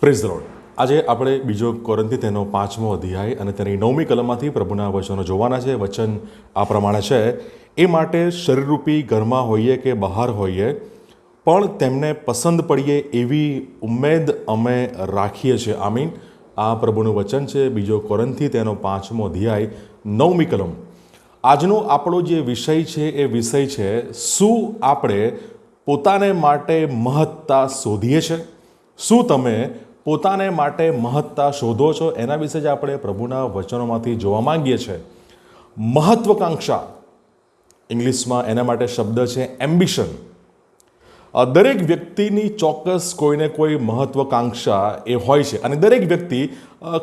Praise the lord આજે આપણે બીજો કોરંતી તેનો પાંચમો અધ્યાય અને તેની નવમી કલમમાંથી પ્રભુના વચનો જોવાના છે. વચન આ પ્રમાણે છે. એ માટે શરીરરૂપી ઘરમાં હોઈએ કે બહાર હોઈએ, પણ તેમને પસંદ પડીએ એવી ઉમેદ અમે રાખીએ છીએ. આમીન. આ પ્રભુનું વચન છે. બીજો કોરંથી તેનો પાંચમો અધ્યાય, નવમી કલમ. આજનો આપણો જે વિષય છે એ વિષય છે, શું આપણે પોતાને માટે મહત્તા શોધીએ છીએ? શું તમે પોતાને માટે મહત્તા શોધો છો, એના વિશે જ આપણે પ્રભુના વચનોમાંથી જોવા માંગીએ છીએ. મહત્વકાંક્ષા ઇંગ્લિશમાં એના માટે શબ્દ છે એમ્બિશન. દરેક વ્યક્તિની ચોક્કસ કોઈને કોઈ મહત્વકાંક્ષા એ હોય છે અને દરેક વ્યક્તિ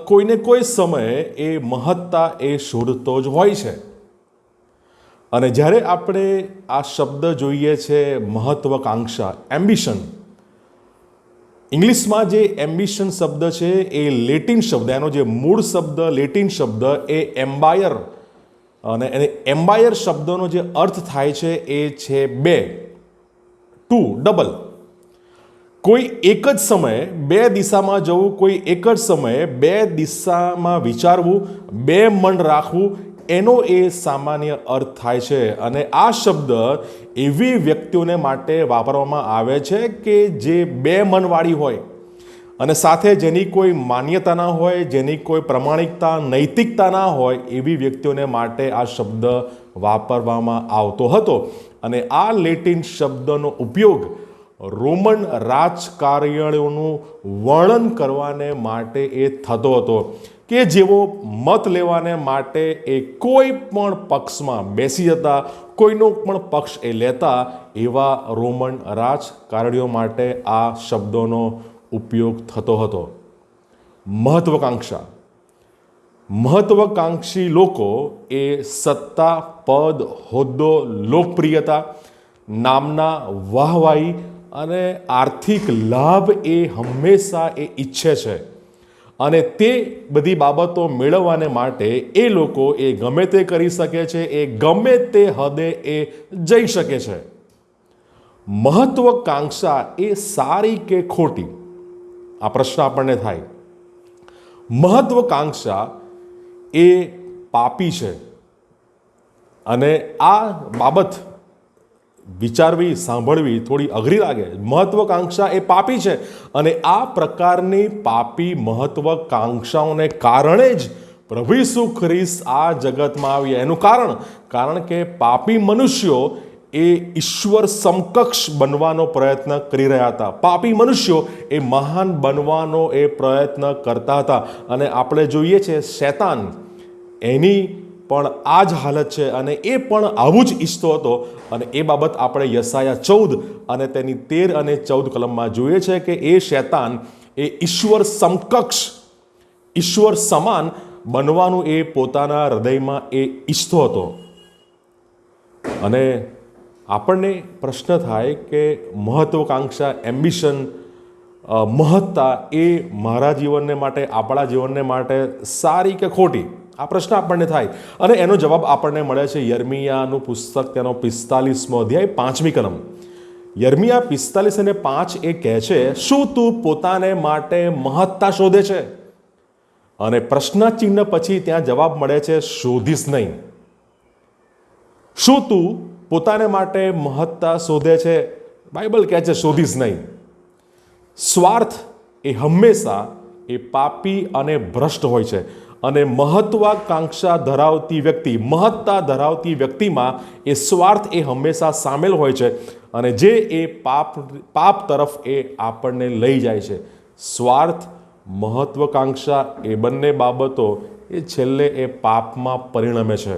કોઈને કોઈ સમયે એ મહત્તા એ શોધતો જ હોય છે. અને જ્યારે આપણે આ શબ્દ જોઈએ છે મહત્વકાંક્ષા, એમ્બિશન ઇંગ્લિશમાં જે એમ્બિશન શબ્દ છે એ લેટિન શબ્દ, એનો જે મૂળ શબ્દ, લેટિન શબ્દ એ એમ્બાયર. અને એને એમ્બાયર શબ્દનો જે અર્થ થાય છે એ છે બે, ટુ, ડબલ. કોઈ એક જ સમયે બે દિશામાં જવું, કોઈ એક જ સમયે બે દિશામાં વિચારવું, બે મન રાખવું એનો એ સામાન્ય અર્થ થાય છે અને આ શબ્દ એવી વ્યક્તિઓને માટે વાપરવામાં આવે છે કે જે બે મનવાળી હોય અને સાથે જેની કોઈ માન્યતા ના હોય, જેની કોઈ પ્રમાણિકતા, નૈતિકતા ના હોય એવી વ્યક્તિઓને માટે આ શબ્દ વાપરવામાં આવતો હતો. અને આ લેટિન શબ્દનો ઉપયોગ રોમન રાજકારણીઓનું વર્ણન કરવાને માટે એ થતો હતો. કે જેઓ મત લેવાને માટે એ કોઈ પણ પક્ષમાં બેસી જતા, કોઈનો પણ પક્ષ એ લેતા, એવા રોમન રાજકારણીઓ માટે આ શબ્દોનો ઉપયોગ થતો હતો. મહત્વકાંક્ષા. મહત્વકાંક્ષી લોકો એ સત્તા, પદ, હોદ્દો, લોકપ્રિયતા નામના વાહવાહી અને આર્થિક લાભ એ હંમેશા એ ઈચ્છે છે. અને તે બધી બાબતો મેળવવાને માટે એ લોકો એ ગમે તે કરી શકે છે, એ ગમે તે હદે એ જઈ શકે છે. મહત્વકાંક્ષા એ સારી કે ખોટી? આ પ્રશ્ન આપણને થાય. મહત્વકાંક્ષા એ પાપી છે. અને આ બાબત વિચારવી, સાંભળવી થોડી અઘરી લાગે. મહત્વકાંક્ષા એ પાપી છે અને આ પ્રકારની પાપી મહત્વકાંક્ષાઓને કારણે જ પ્રભુ ઈસુ ખ્રિસ્ત આ જગતમાં આવ્યા એનું કારણ કારણ કે પાપી મનુષ્યો એ ઈશ્વર સમકક્ષ બનવાનો પ્રયત્ન કરી રહ્યા હતા. પાપી મનુષ્યો એ મહાન બનવાનો એ પ્રયત્ન કરતા હતા. અને આપણે જોઈએ છે, શૈતાન એની પણ આ જ હાલત છે અને એ પણ આવું જ ઈચ્છતો હતો. અને એ બાબત આપણે યસાયા ચૌદ અને તેની તેર અને ચૌદ કલમમાં જોઈએ છે કે એ શૈતાન એ ઈશ્વર સમકક્ષ, ઈશ્વર સમાન બનવાનું એ પોતાના હૃદયમાં એ ઈચ્છતો હતો. અને આપણને પ્રશ્ન થાય કે મહત્વકાંક્ષા, એમ્બિશન મહત્તા એ મારા જીવનને માટે, આપણા જીવનને માટે સારી કે ખોટી? આ પ્રશ્ન આપણને થાય. અને એનો જવાબ આપણને મળે છે યર્મિયાનું પુસ્તક, તેનો પિસ્તાલીસમો અધ્યાય, પાંચમી કલમ. યર્મિયા પિસ્તાલીસ અને પાંચ એ કહે છે, શું તું પોતાને માટે મહત્તા શોધે છે? અને પ્રશ્નચિહ્ન પછી ત્યાં જવાબ મળે છે, શોધીશ નહીં. શું તું પોતાને માટે મહત્તા શોધે છે? બાઇબલ કહે છે, શોધીશ નહીં. સ્વાર્થ એ હંમેશા એ પાપી અને ભ્રષ્ટ હોય છે. અને મહત્વાકાંક્ષા ધરાવતી વ્યક્તિ, મહત્તા ધરાવતી વ્યક્તિમાં એ સ્વાર્થ એ હંમેશા સામેલ હોય છે અને જે એ પાપ પાપ તરફ એ આપણને લઈ જાય છે. સ્વાર્થ, મહત્વકાંક્ષા એ બંને બાબતો એ છેલ્લે એ પાપમાં પરિણમે છે.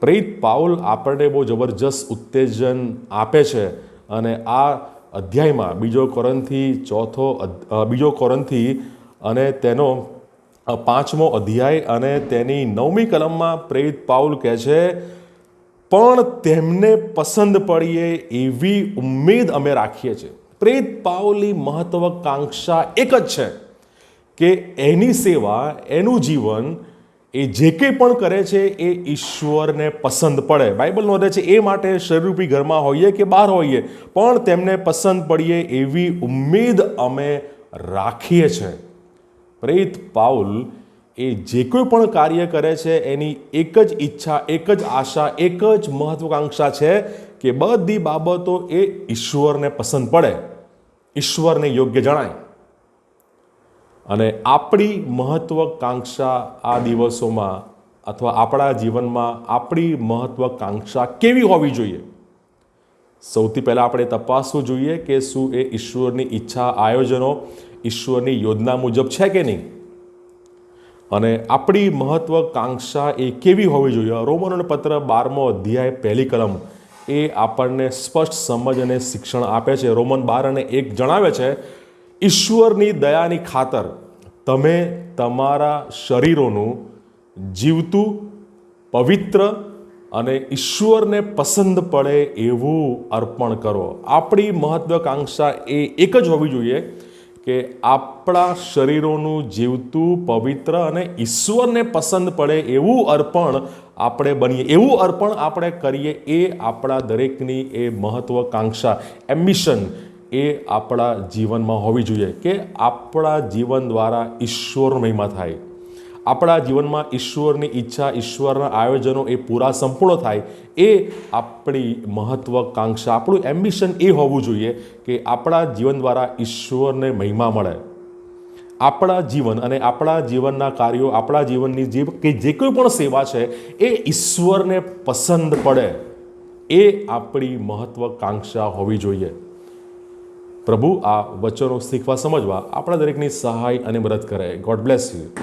પ્રીત પાઉલ આપણને બહુ જબરજસ્ત ઉત્તેજન આપે છે અને આ અધ્યાયમાં બીજો કોરનથી ચોથો બીજો કોરનથી અને તેનો પાંચમો અધ્યાય અને તેની નવમી કલમમાં પ્રેરિત પાઉલ કહે છે, પણ તેમને પસંદ પડીએ એવી ઉમ્મીદ અમે રાખીએ છીએ. પ્રેરિત પાઉલની મહત્વકાંક્ષા એક જ છે કે એની સેવા, એનું જીવન, એ જે કંઈ પણ કરે છે, એ ઈશ્વરને પસંદ પડે. બાઇબલ નોંધે છે, એ માટે શરીરરૂપી ઘરમાં હોઈએ કે બહાર હોઈએ, પણ તેમને પસંદ પડીએ એવી ઉમ્મીદ અમે રાખીએ છીએ. પ્રેરિત પાઉલ એ જે કોઈ પણ કાર્ય કરે છે, એની એક જ ઈચ્છા, એક જ આશા, એક જ મહત્વાકાંક્ષા છે કે બધી બાબતો એ ઈશ્વરને પસંદ પડે, ઈશ્વરને યોગ્ય જણાય. અને આપણી મહત્વકાંક્ષા આ દિવસોમાં અથવા આપણા જીવનમાં આપણી મહત્વકાંક્ષા કેવી હોવી જોઈએ? સૌથી પહેલાં આપણે તપાસવું જોઈએ કે શું એ ઈશ્વરની ઈચ્છા, આયોજનો ઈશ્વરની યોજના મુજબ છે કે નહીં? અને આપણી મહત્વકાંક્ષા એ કેવી હોવી જોઈએ? રોમનોનો પત્ર બારમો અધ્યાય પહેલી કલમ એ આપણને સ્પષ્ટ સમજ અને શિક્ષણ આપે છે. રોમન બાર અને એક જણાવે છે, ઈશ્વરની દયાની ખાતર તમે તમારા શરીરોનું જીવતું, પવિત્ર અને ઈશ્વરને પસંદ પડે એવું અર્પણ કરો. આપણી મહત્વકાંક્ષા એ એક જ હોવી જોઈએ કે આપણા શરીરોનું જીવતું પવિત્ર અને ઈશ્વરને પસંદ પડે એવું અર્પણ આપણે બનીએ. એવું અર્પણ આપણે કરીએ એ આપણા દરેકની એ મહત્વકાંક્ષા એમ્બિશન એ આપણા જીવનમાં હોવી જોઈએ કે આપણા જીવન દ્વારા ઈશ્વર મહિમા થાય. આપણા જીવનમાં ઈશ્વરની ઈચ્છા, ઈશ્વરના આયોજનો એ પૂરા સંપૂર્ણ થાય, એ આપણી મહત્વકાંક્ષા, આપણું એમ્બિશન એ હોવું જોઈએ કે આપણા જીવન દ્વારા ઈશ્વરને મહિમા મળે. આપણા જીવન અને આપણા જીવનના કાર્યો, આપણા જીવનની જે કે જે કોઈ પણ સેવા છે, એ ઈશ્વરને પસંદ પડે. એ આપણી મહત્વકાંક્ષા હોવી જોઈએ. પ્રભુ, આ વચનો શીખવા સમજવા આપણા દરેકની સહાય અને મદદ કરે. God bless you